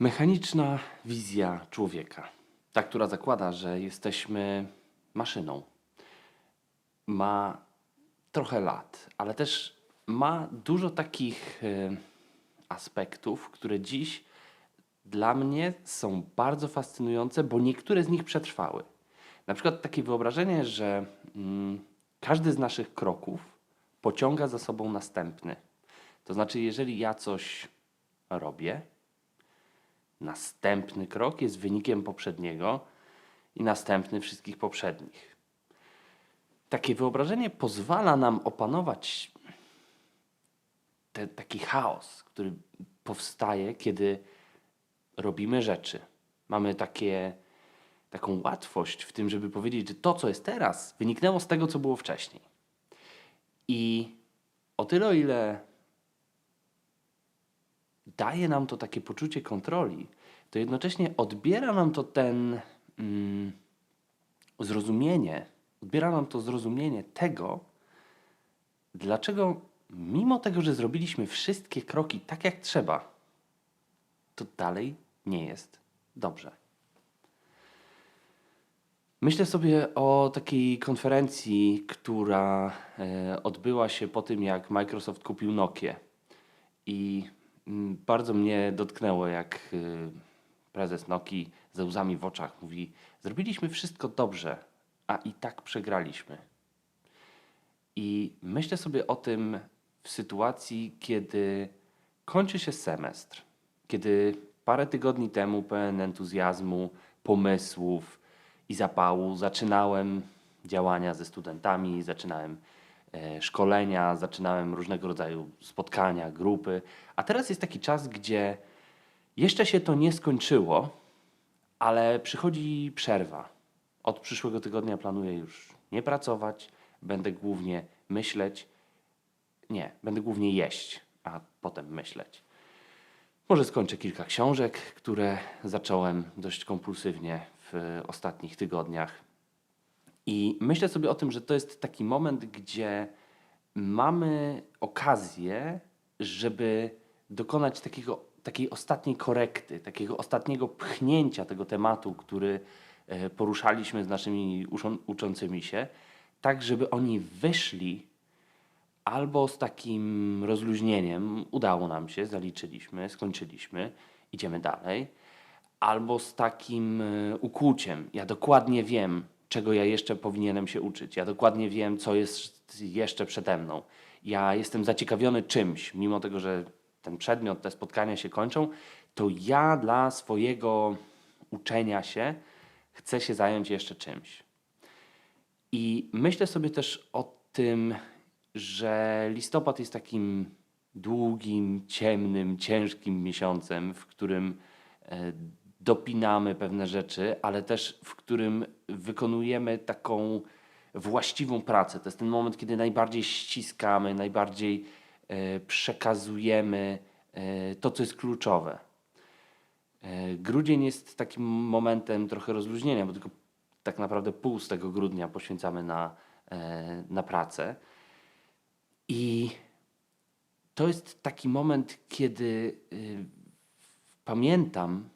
Mechaniczna wizja człowieka, ta, która zakłada, że jesteśmy maszyną, ma trochę lat, ale też ma dużo takich e, aspektów, które dziś dla mnie są bardzo fascynujące, bo niektóre z nich przetrwały. Na przykład takie wyobrażenie, że mm, każdy z naszych kroków pociąga za sobą następny. To znaczy, jeżeli ja coś robię, następny krok jest wynikiem poprzedniego i następny wszystkich poprzednich. Takie wyobrażenie pozwala nam opanować te, taki chaos, który powstaje, kiedy robimy rzeczy. Mamy takie, taką łatwość w tym, żeby powiedzieć, że to, co jest teraz, wyniknęło z tego, co było wcześniej. I o tyle, o ile daje nam to takie poczucie kontroli, to jednocześnie odbiera nam to ten mm, zrozumienie, odbiera nam to zrozumienie tego, dlaczego mimo tego, że zrobiliśmy wszystkie kroki tak jak trzeba, to dalej nie jest dobrze. Myślę sobie o takiej konferencji, która e, odbyła się po tym, jak Microsoft kupił Nokię. I bardzo mnie dotknęło, jak y, prezes Nokii ze łzami w oczach mówi: Zrobiliśmy wszystko dobrze, a i tak przegraliśmy. I myślę sobie o tym w sytuacji, kiedy kończy się semestr, kiedy parę tygodni temu, pełen entuzjazmu, pomysłów i zapału, zaczynałem działania ze studentami, zaczynałem szkolenia, zaczynałem różnego rodzaju spotkania, grupy. A teraz jest taki czas, gdzie jeszcze się to nie skończyło, ale przychodzi przerwa. Od przyszłego tygodnia planuję już nie pracować, będę głównie myśleć. Nie, będę głównie jeść, a potem myśleć. Może skończę kilka książek, które zacząłem dość kompulsywnie w ostatnich tygodniach. I myślę sobie o tym, że to jest taki moment, gdzie mamy okazję, żeby dokonać takiego, takiej ostatniej korekty, takiego ostatniego pchnięcia tego tematu, który e, poruszaliśmy z naszymi uczącymi się, tak żeby oni wyszli albo z takim rozluźnieniem, udało nam się, zaliczyliśmy, skończyliśmy, idziemy dalej, albo z takim e, ukłuciem. Ja dokładnie wiem, czego ja jeszcze powinienem się uczyć. Ja dokładnie wiem, co jest jeszcze przede mną. Ja jestem zaciekawiony czymś, mimo tego, że ten przedmiot, te spotkania się kończą, to ja dla swojego uczenia się chcę się zająć jeszcze czymś. I myślę sobie też o tym, że listopad jest takim długim, ciemnym, ciężkim miesiącem, w którym e, dopinamy pewne rzeczy, ale też w którym wykonujemy taką właściwą pracę. To jest ten moment, kiedy najbardziej ściskamy, najbardziej e, przekazujemy e, to, co jest kluczowe. E, Grudzień jest takim momentem trochę rozluźnienia, bo tylko tak naprawdę pół z tego grudnia poświęcamy na, na pracę. I to jest taki moment, kiedy y, pamiętam,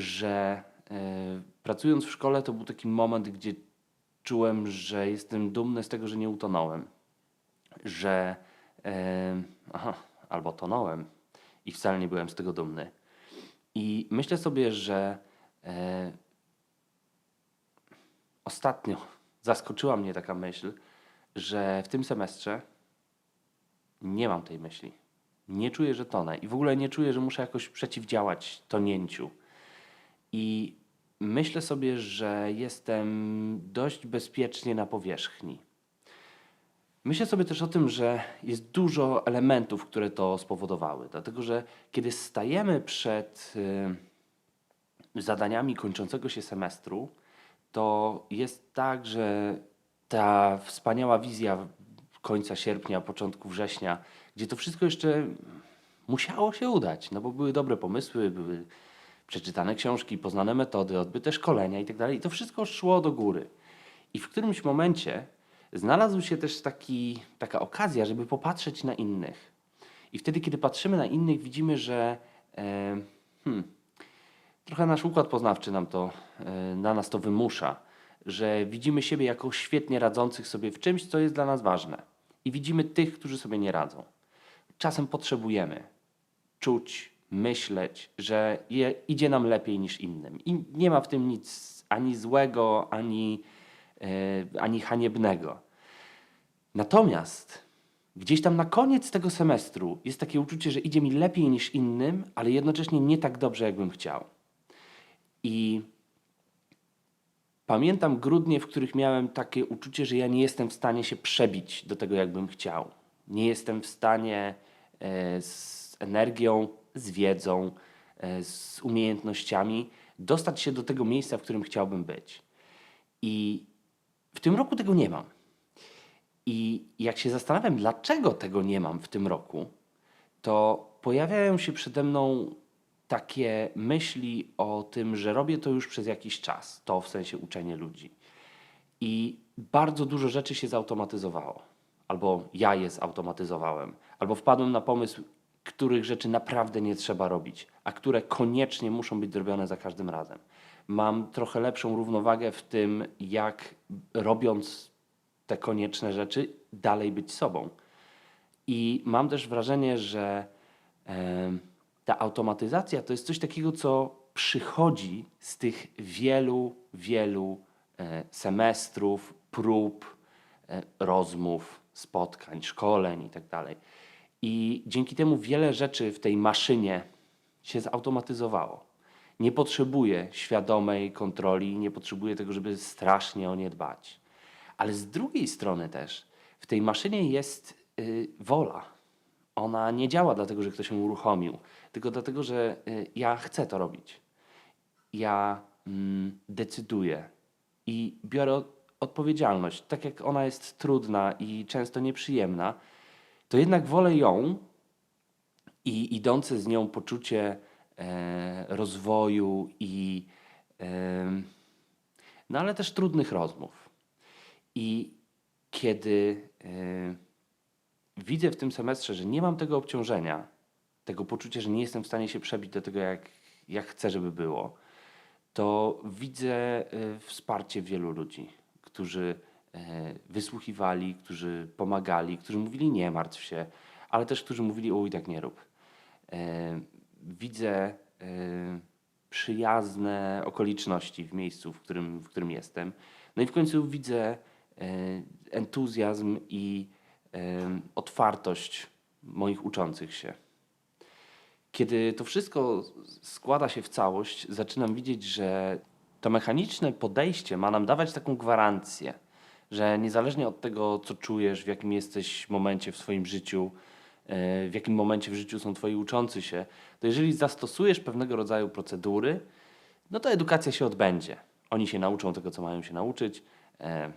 że e, pracując w szkole, to był taki moment, gdzie czułem, że jestem dumny z tego, że nie utonąłem. Że e, aha, albo tonąłem i wcale nie byłem z tego dumny. I myślę sobie, że e, ostatnio zaskoczyła mnie taka myśl, że w tym semestrze nie mam tej myśli. Nie czuję, że tonę i w ogóle nie czuję, że muszę jakoś przeciwdziałać tonięciu. I myślę sobie, że jestem dość bezpiecznie na powierzchni. Myślę sobie też o tym, że jest dużo elementów, które to spowodowały. Dlatego, że kiedy stajemy przed y, zadaniami kończącego się semestru, to jest tak, że ta wspaniała wizja końca sierpnia, początku września, gdzie to wszystko jeszcze musiało się udać, no bo były dobre pomysły, były przeczytane książki, poznane metody, odbyte szkolenia itd. I to wszystko szło do góry. I w którymś momencie znalazł się też taki, taka okazja, żeby popatrzeć na innych. I wtedy, kiedy patrzymy na innych, widzimy, że e, hmm, trochę nasz układ poznawczy nam to, e, na nas to wymusza, że widzimy siebie jako świetnie radzących sobie w czymś, co jest dla nas ważne. I widzimy tych, którzy sobie nie radzą. Czasem potrzebujemy czuć, myśleć, że je, idzie nam lepiej niż innym. I nie ma w tym nic ani złego, ani, e, ani haniebnego. Natomiast gdzieś tam na koniec tego semestru jest takie uczucie, że idzie mi lepiej niż innym, ale jednocześnie nie tak dobrze, jakbym chciał. I pamiętam grudnie, w których miałem takie uczucie, że ja nie jestem w stanie się przebić do tego, jakbym chciał. Nie jestem w stanie e, z energią, z wiedzą, e, z umiejętnościami dostać się do tego miejsca, w którym chciałbym być. I w tym roku tego nie mam. I jak się zastanawiam, dlaczego tego nie mam w tym roku, to pojawiają się przede mną takie myśli o tym, że robię to już przez jakiś czas, to w sensie uczenie ludzi. I bardzo dużo rzeczy się zautomatyzowało. Albo ja je zautomatyzowałem, albo wpadłem na pomysł, których rzeczy naprawdę nie trzeba robić, a które koniecznie muszą być zrobione za każdym razem. Mam trochę lepszą równowagę w tym, jak robiąc te konieczne rzeczy, dalej być sobą. I mam też wrażenie, że em, ta automatyzacja to jest coś takiego, co przychodzi z tych wielu, wielu e, semestrów, prób, e, rozmów, spotkań, szkoleń itd. I dzięki temu wiele rzeczy w tej maszynie się zautomatyzowało. Nie potrzebuję świadomej kontroli, nie potrzebuję tego, żeby strasznie o nie dbać. Ale z drugiej strony też w tej maszynie jest y, wola. Ona nie działa dlatego, że ktoś ją uruchomił, tylko dlatego, że y, ja chcę to robić. Ja mm, decyduję i biorę od, odpowiedzialność. Tak jak ona jest trudna i często nieprzyjemna, to jednak wolę ją i idące z nią poczucie e, rozwoju i em, no ale też trudnych rozmów. I kiedy e, widzę w tym semestrze, że nie mam tego obciążenia, tego poczucia, że nie jestem w stanie się przebić do tego, jak, jak chcę, żeby było, to widzę e, wsparcie wielu ludzi, którzy e, wysłuchiwali, którzy pomagali, którzy mówili nie martw się, ale też którzy mówili o i tak nie rób. E, Widzę e, przyjazne okoliczności w miejscu, w którym, w którym jestem. No i w końcu widzę e, entuzjazm i e, otwartość moich uczących się. Kiedy to wszystko składa się w całość, zaczynam widzieć, że to mechaniczne podejście ma nam dawać taką gwarancję, że niezależnie od tego, co czujesz, w jakim jesteś momencie w swoim życiu, e, w jakim momencie w życiu są twoi uczący się, to jeżeli zastosujesz pewnego rodzaju procedury, no to edukacja się odbędzie. Oni się nauczą tego, co mają się nauczyć, e,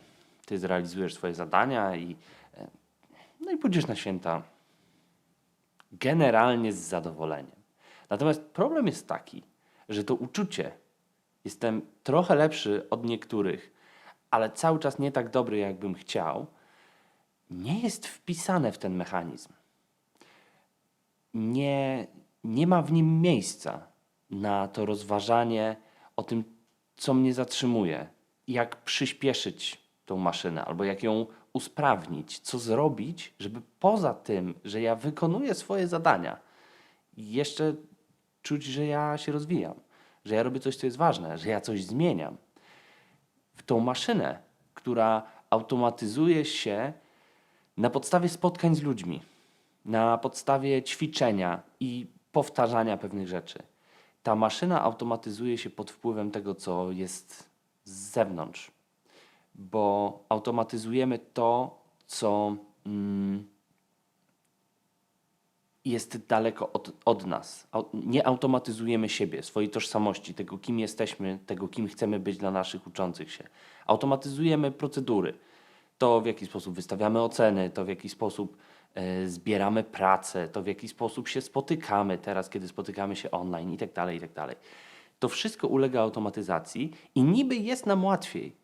ty zrealizujesz swoje zadania i, e, no i pójdziesz na święta generalnie z zadowoleniem. Natomiast problem jest taki, że to uczucie jestem trochę lepszy od niektórych, ale cały czas nie tak dobry, jakbym chciał, nie jest wpisane w ten mechanizm. Nie, nie ma w nim miejsca na to rozważanie o tym, co mnie zatrzymuje, jak przyspieszyć tą maszynę, albo jak ją usprawnić, co zrobić, żeby poza tym, że ja wykonuję swoje zadania, jeszcze czuć, że ja się rozwijam, że ja robię coś, co jest ważne, że ja coś zmieniam. W tą maszynę, która automatyzuje się na podstawie spotkań z ludźmi, na podstawie ćwiczenia i powtarzania pewnych rzeczy. Ta maszyna automatyzuje się pod wpływem tego, co jest z zewnątrz, bo automatyzujemy to, co mm, jest daleko od, od nas. Nie automatyzujemy siebie, swojej tożsamości, tego, kim jesteśmy, tego, kim chcemy być dla naszych uczących się. Automatyzujemy procedury. To, w jaki sposób wystawiamy oceny, to, w jaki sposób e, zbieramy pracę, to, w jaki sposób się spotykamy teraz, kiedy spotykamy się online itd., itd. To wszystko ulega automatyzacji i niby jest nam łatwiej,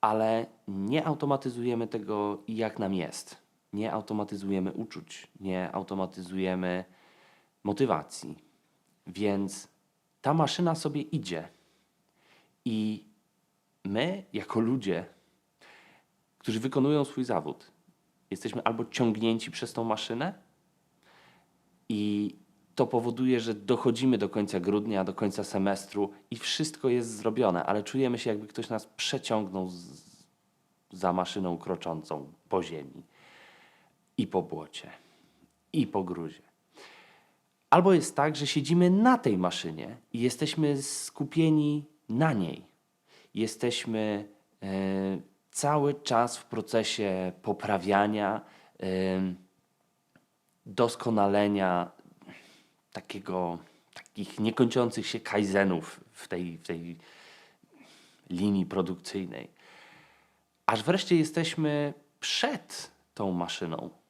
ale nie automatyzujemy tego, jak nam jest. Nie automatyzujemy uczuć, nie automatyzujemy motywacji. Więc ta maszyna sobie idzie. I my, jako ludzie, którzy wykonują swój zawód, jesteśmy albo ciągnięci przez tą maszynę, i to powoduje, że dochodzimy do końca grudnia, do końca semestru i wszystko jest zrobione, ale czujemy się, jakby ktoś nas przeciągnął z, za maszyną kroczącą po ziemi i po błocie, i po gruzie. Albo jest tak, że siedzimy na tej maszynie i jesteśmy skupieni na niej. Jesteśmy e, cały czas w procesie poprawiania, e, doskonalenia, takiego, takich niekończących się kaizenów w tej, w tej linii produkcyjnej. Aż wreszcie jesteśmy przed tą maszyną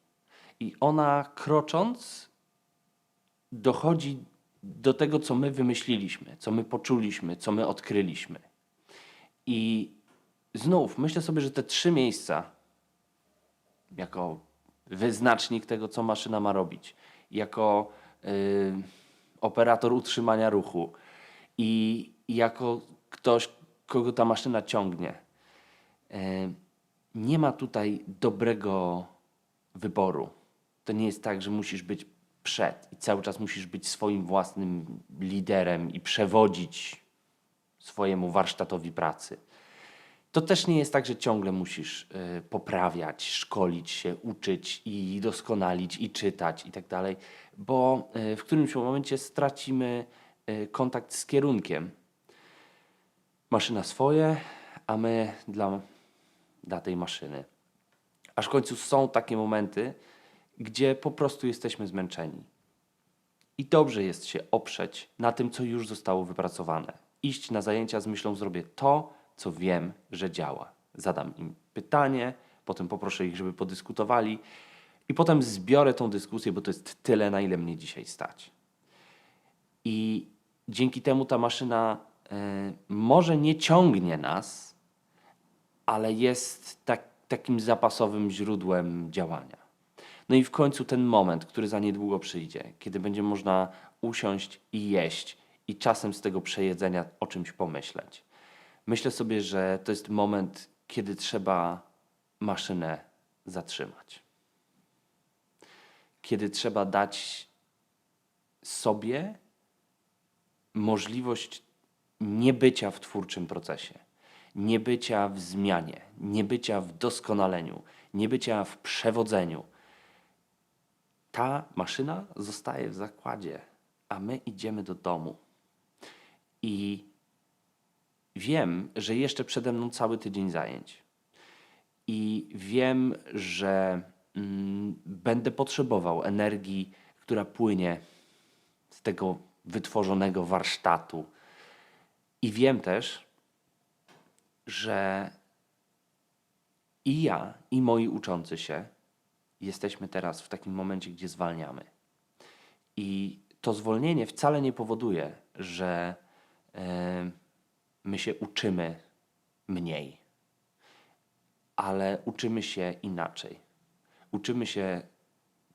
i ona krocząc dochodzi do tego, co my wymyśliliśmy, co my poczuliśmy, co my odkryliśmy. I znów myślę sobie, że te trzy miejsca, jako wyznacznik tego, co maszyna ma robić, jako y, operator utrzymania ruchu i jako ktoś, kogo ta maszyna ciągnie, y, nie ma tutaj dobrego wyboru. To nie jest tak, że musisz być przed i cały czas musisz być swoim własnym liderem i przewodzić swojemu warsztatowi pracy. To też nie jest tak, że ciągle musisz y, poprawiać, szkolić się, uczyć i doskonalić i czytać i tak dalej, bo y, w którymś momencie stracimy y, kontakt z kierunkiem. Maszyna swoje, a my dla, dla tej maszyny. Aż w końcu są takie momenty, gdzie po prostu jesteśmy zmęczeni. I dobrze jest się oprzeć na tym, co już zostało wypracowane. Iść na zajęcia z myślą, zrobię to, co wiem, że działa. Zadam im pytanie, potem poproszę ich, żeby podyskutowali i potem zbiorę tą dyskusję, bo to jest tyle, na ile mnie dzisiaj stać. I dzięki temu ta maszyna y, może nie ciągnie nas, ale jest tak, takim zapasowym źródłem działania. No i w końcu ten moment, który za niedługo przyjdzie, kiedy będzie można usiąść i jeść i czasem z tego przejedzenia o czymś pomyśleć. Myślę sobie, że to jest moment, kiedy trzeba maszynę zatrzymać. Kiedy trzeba dać sobie możliwość niebycia w twórczym procesie, niebycia w zmianie, niebycia w doskonaleniu, niebycia w przewodzeniu. Ta maszyna zostaje w zakładzie, a my idziemy do domu. I wiem, że jeszcze przede mną cały tydzień zajęć. I wiem, że mm, będę potrzebował energii, która płynie z tego wytworzonego warsztatu. I wiem też, że i ja, i moi uczący się jesteśmy teraz w takim momencie, gdzie zwalniamy. I to zwolnienie wcale nie powoduje, że. Yy, my się uczymy mniej, ale uczymy się inaczej. Uczymy się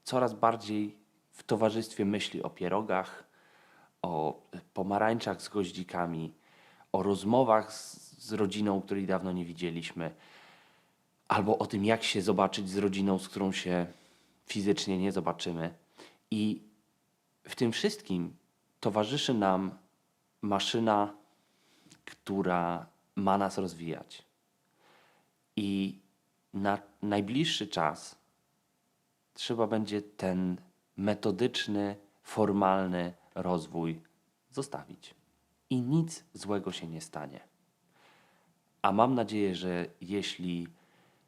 coraz bardziej w towarzystwie myśli o pierogach, o pomarańczach z goździkami, o rozmowach z, z rodziną, której dawno nie widzieliśmy, albo o tym, jak się zobaczyć z rodziną, z którą się fizycznie nie zobaczymy. I w tym wszystkim towarzyszy nam maszyna która ma nas rozwijać. I na najbliższy czas trzeba będzie ten metodyczny, formalny rozwój zostawić. I nic złego się nie stanie. A mam nadzieję, że jeśli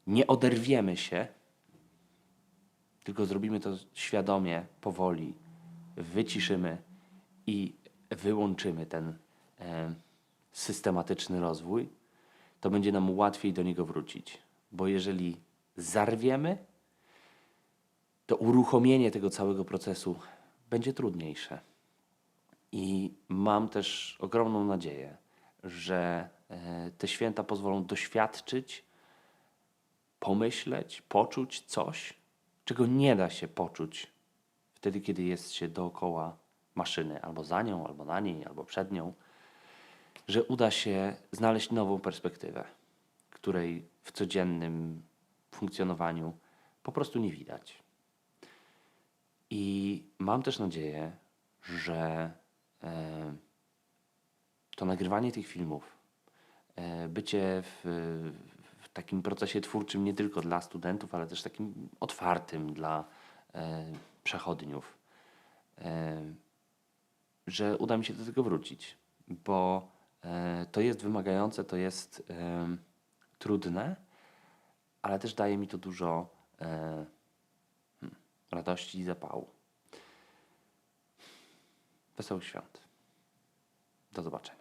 nie oderwiemy się, tylko zrobimy to świadomie, powoli, wyciszymy i wyłączymy ten. E, systematyczny rozwój, to będzie nam łatwiej do niego wrócić. Bo jeżeli zarwiemy, to uruchomienie tego całego procesu będzie trudniejsze. I mam też ogromną nadzieję, że e, te święta pozwolą doświadczyć, pomyśleć, poczuć coś, czego nie da się poczuć wtedy, kiedy jest się dookoła maszyny, albo za nią, albo na niej, albo przed nią, że uda się znaleźć nową perspektywę, której w codziennym funkcjonowaniu po prostu nie widać. I mam też nadzieję, że e, to nagrywanie tych filmów, e, bycie w, w takim procesie twórczym nie tylko dla studentów, ale też takim otwartym dla e, przechodniów, e, że uda mi się do tego wrócić, bo e, to jest wymagające, to jest e, trudne, ale też daje mi to dużo e, hmm, radości i zapału. Wesołych świąt. Do zobaczenia.